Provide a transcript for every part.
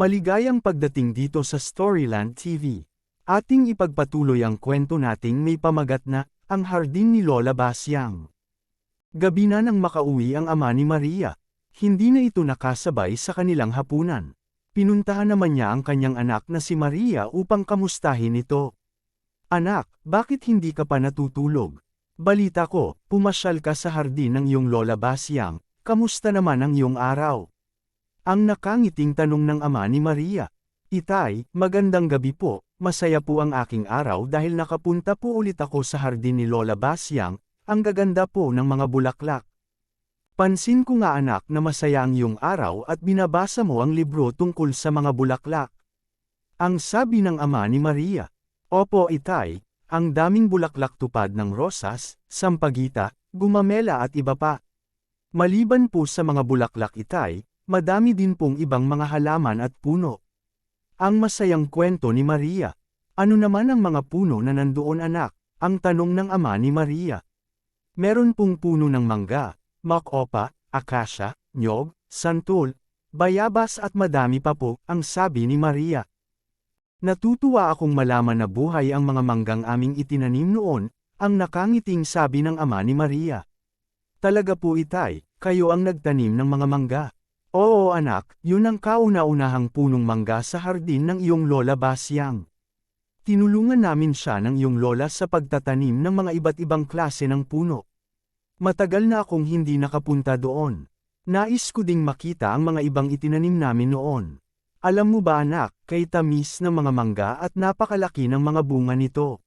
Maligayang pagdating dito sa Storyland TV. Ating ipagpatuloy ang kwento nating may pamagat na, ang hardin ni Lola Basyang. Gabi na nang makauwi ang ama ni Maria. Hindi na ito nakasabay sa kanilang hapunan. Pinuntahan naman niya ang kanyang anak na si Maria upang kamustahin ito. Anak, bakit hindi ka pa natutulog? Balita ko, pumasyal ka sa hardin ng iyong Lola Basyang, kamusta naman ang iyong araw? Ang nakangiting tanong ng ama ni Maria. Itay, magandang gabi po, masaya po ang aking araw dahil nakapunta po ulit ako sa hardin ni Lola Basyang, ang gaganda po ng mga bulaklak. Pansin ko nga anak na masaya ang iyong araw at binabasa mo ang libro tungkol sa mga bulaklak. Ang sabi ng ama ni Maria, Opo itay, ang daming bulaklak tupad ng rosas, sampagita, gumamela at iba pa. Maliban po sa mga bulaklak itay, madami din pong ibang mga halaman at puno. Ang masayang kwento ni Maria. Ano naman ang mga puno na nandoon anak? Ang tanong ng ama ni Maria. Meron pong puno ng mangga, makopa, akasya, nyog, santul, bayabas at madami pa po, ang sabi ni Maria. Natutuwa akong malaman na buhay ang mga manggang aming itinanim noon, ang nakangiting sabi ng ama ni Maria. Talaga po itay, kayo ang nagtanim ng mga mangga. Oo anak, yun ang kauna-unahang punong mangga sa hardin ng iyong lola Basyang. Tinulungan namin siya ng iyong lola sa pagtatanim ng mga iba't ibang klase ng puno. Matagal na akong hindi nakapunta doon. Nais ko ding makita ang mga ibang itinanim namin noon. Alam mo ba anak, kay tamis ng mga mangga at napakalaki ng mga bunga nito.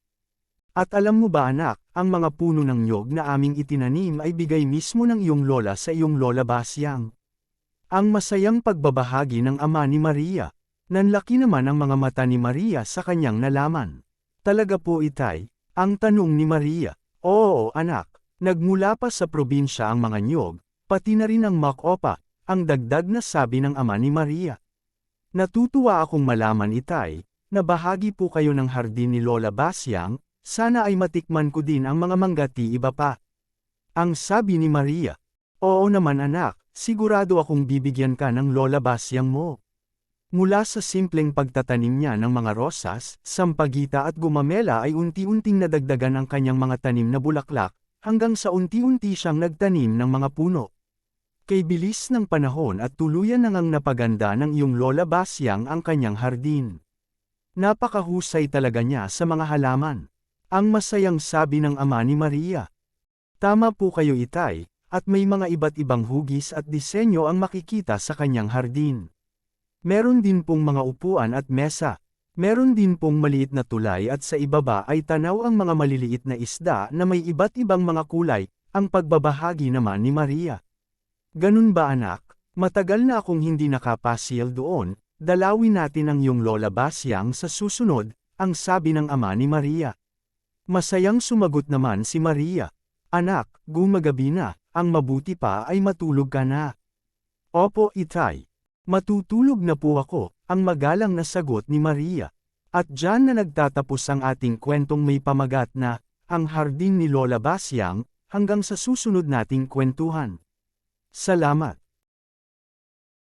At alam mo ba anak, ang mga puno ng nyog na aming itinanim ay bigay mismo ng iyong lola sa iyong lola Basyang. Ang masayang pagbabahagi ng ama ni Maria. Nanlaki naman ang mga mata ni Maria sa kanyang nalaman. Talaga po itay, ang tanong ni Maria. Oo anak, nagmula pa sa probinsya ang mga nyog, pati na rin ang makopa, ang dagdag na sabi ng ama ni Maria. Natutuwa akong malaman itay, na bahagi po kayo ng hardin ni Lola Basyang, sana ay matikman ko din ang mga manggati iba pa. Ang sabi ni Maria, Oo naman anak, sigurado akong bibigyan ka ng Lola Basyang mo. Mula sa simpleng pagtatanim niya ng mga rosas, sampagita at gumamela ay unti-unting nadagdagan ang kanyang mga tanim na bulaklak, hanggang sa unti-unti siyang nagtanim ng mga puno. Kay bilis ng panahon at tuluyan na ngang napaganda ng iyong Lola Basyang ang kanyang hardin. Napakahusay talaga niya sa mga halaman. Ang masayang sabi ng ama ni Maria. Tama po kayo itay, at may mga iba't ibang hugis at disenyo ang makikita sa kanyang hardin. Meron din pong mga upuan at mesa. Meron din pong maliit na tulay at sa ibaba ay tanaw ang mga maliliit na isda na may iba't ibang mga kulay, ang pagbabahagi naman ni Maria. Ganun ba anak? Matagal na akong hindi nakapasyal doon, dalawin natin ang iyong lola Basyang sa susunod, ang sabi ng ama ni Maria. Masayang sumagot naman si Maria. Anak, gumagabi na, ang mabuti pa ay matulog ka na. Opo itay. Matutulog na po ako, ang magalang na sagot ni Maria. At dyan na nagtatapos ang ating kwentong may pamagat na, ang hardin ni Lola Basyang, hanggang sa susunod nating kwentuhan. Salamat.